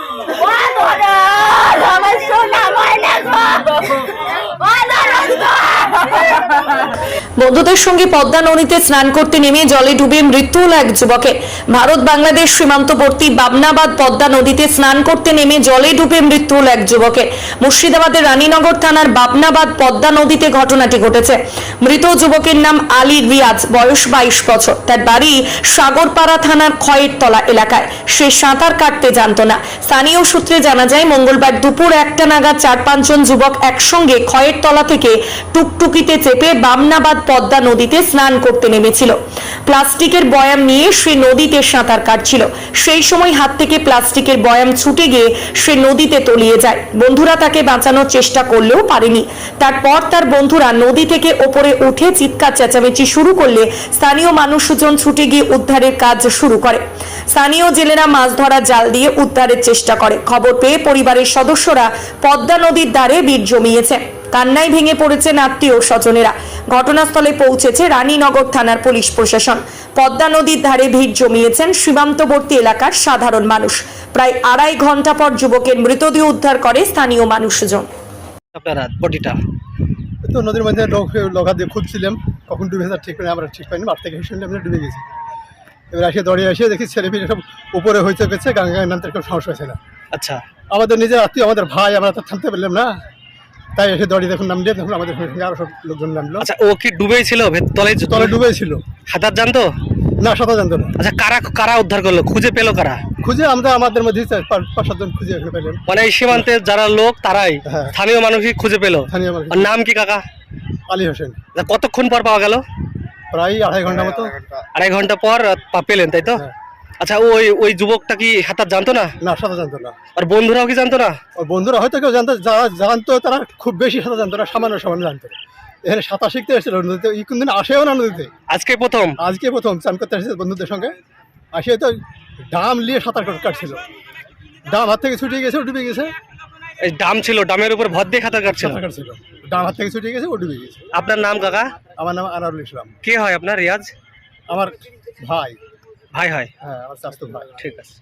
Oh, বন্ধুদের সঙ্গে পদ্মা নদীতে স্নান করতে নেমে জলে ডুবে মৃত্যু হল এক যুবকের। ভারত বাংলাদেশ সীমান্তবর্তী বাবনাবাদ পদ্মা নদীতে স্নান করতে নেমে জলে ডুবে মৃত্যু হল এক যুবকের। মুর্শিদাবাদের রানীনগর থানার বাবনাবাদ পদ্মা নদীতে ঘটনাটি ঘটেছে। মৃত যুবকের নাম আলী রিয়াজ, বয়স বাইশ বছর। তার বাড়ি সাগরপাড়া থানার খয়ের তলা এলাকায়। সে সাঁতার কাটতে জানতো না। স্থানীয় সূত্রে জানা যায়, মঙ্গলবার দুপুর একটা নাগাদ চার পাঁচজন যুবক একসঙ্গে খয়ের তলা থেকে টুকটুকিতে চেপে বামনাবাদ পদ্মা নদীতে স্নান করতে নেমেছিল। প্লাস্টিকের বয়াম নিয়ে সে নদীতে সাঁতার কাটছিল। সেই সময় হাত থেকে প্লাস্টিকের বয়াম ছুটে গিয়ে সে নদীতে তলিয়ে যায়। বন্ধুরা তাকে বাঁচানোর চেষ্টা করলেও পারেনি। তারপর তার বন্ধুরা নদী থেকে ওপরে উঠে চিৎকার চেঁচামেচি শুরু করলে স্থানীয় মানুষজন ছুটে গিয়ে উদ্ধারের কাজ শুরু করে। স্থানীয় জেলেরা মাছ ধরা, জাল দিয়ে উদ্ধারের চেষ্টা করে। খবর পেয়ে পরিবারের সদস্যরা পদ্মা নদীর দ্বারে ভিড় জমিয়েছে। কান্নায় ভেঙে পড়েছেন আত্মীয় স্বজনেরা ঘটনাস্থলে পৌঁছেছে রানীনগর থানার পুলিশ প্রশাসন। পদ্মা নদীর ধারে ভিড় জমিয়েছেন সীমান্তবর্তী এলাকার সাধারণ মানুষ। প্রায় আড়াই ঘণ্টা পর যুবকের মৃতদেহ উদ্ধার করে স্থানীয় মানুষজন। আপনারা বডিটা? তো নদীর মধ্যে লোক লোকা দিয়ে খুঁজছিলাম কখন ডুবে ঠিক করে আমরা ঠিক পাইনি মাঠ থেকে শুনলে আমরা ডুবে গেছি। এবার এসে দড়িয়ে এসে দেখি ছেলে পেলে সব উপরে হইতে গেছে গঙ্গায় নামতে কেউ সমস্যা হয়েছে না। আচ্ছা। আমাদের নিজের আত্মীয় আমাদের ভাই আমরা তো থামতে পারলাম না। তাই এসে দড়ি দেখুন নামলে তখন আমাদের সঙ্গে আরও সব লোকজন নামলো। আচ্ছা ও কি ডুবেই ছিল? ভেত- তলে তলে ডুবে ছিল। হাতার জানতো? না সাঁতার জানতো না। আচ্ছা কারা কারা উদ্ধার করল? খুঁজে পেল কারা? খুঁজে আমরা আমাদের মধ্যে চার পাঁচ পাঁচ সাতজন খুঁজে এখানে পেলাম মানে এই সীমান্তে যারা লোক তারাই হ্যাঁ। স্থানীয় মানুষই খুঁজে পেল? স্থানীয় নাম কি কাকা? আলী হোসেন। আচ্ছা, কতক্ষণ পর পাওয়া গেল? প্রায় আড়াই ঘণ্টা মতো। আড়াই ঘণ্টা পর আহ, পা- পেলেন তাই তো? হ্যাঁ। আচ্ছা ওই ওই যুবকটা কি হাতার জানতো না? না সাঁতার জানতো না। আর বন্ধুরাও কি জানতো না? ওর বন্ধুরা হয়তো কেউ জানতো যারা জানতো তারা খুব বেশি সাঁতার জানতো না সামান্য সামান্য জানতো এখানে সাঁতার শিখতে এসেছিল নদীতে এই কোনদিন আসেও না নদীতে? আজকে প্রথম? আজকে প্রথম চান করতে এসেছে বন্ধুদের সঙ্গে। আসে তো ডাম নিয়ে সাঁতার কাট- কাটছিল। ডাম হাত থেকে ছুটিয়ে গেছে ও ডুবে গেছে। এই ডাম ছিল ডামের উপর ভর দিয়ে সাঁতার কাটছিল? সাঁতার কাটছিল। ডাম হাত থেকে ছুটিয়ে গেছে ও ডুবে গেছে। আপনার নাম কাকা? আমার নাম আনারুল ইসলাম। কে হয় আপনার রিয়াজ? আমার ভাই। ভাই হয় হ্যাঁ আমার স্বাস্থ্য ভাই ঠিক আছে।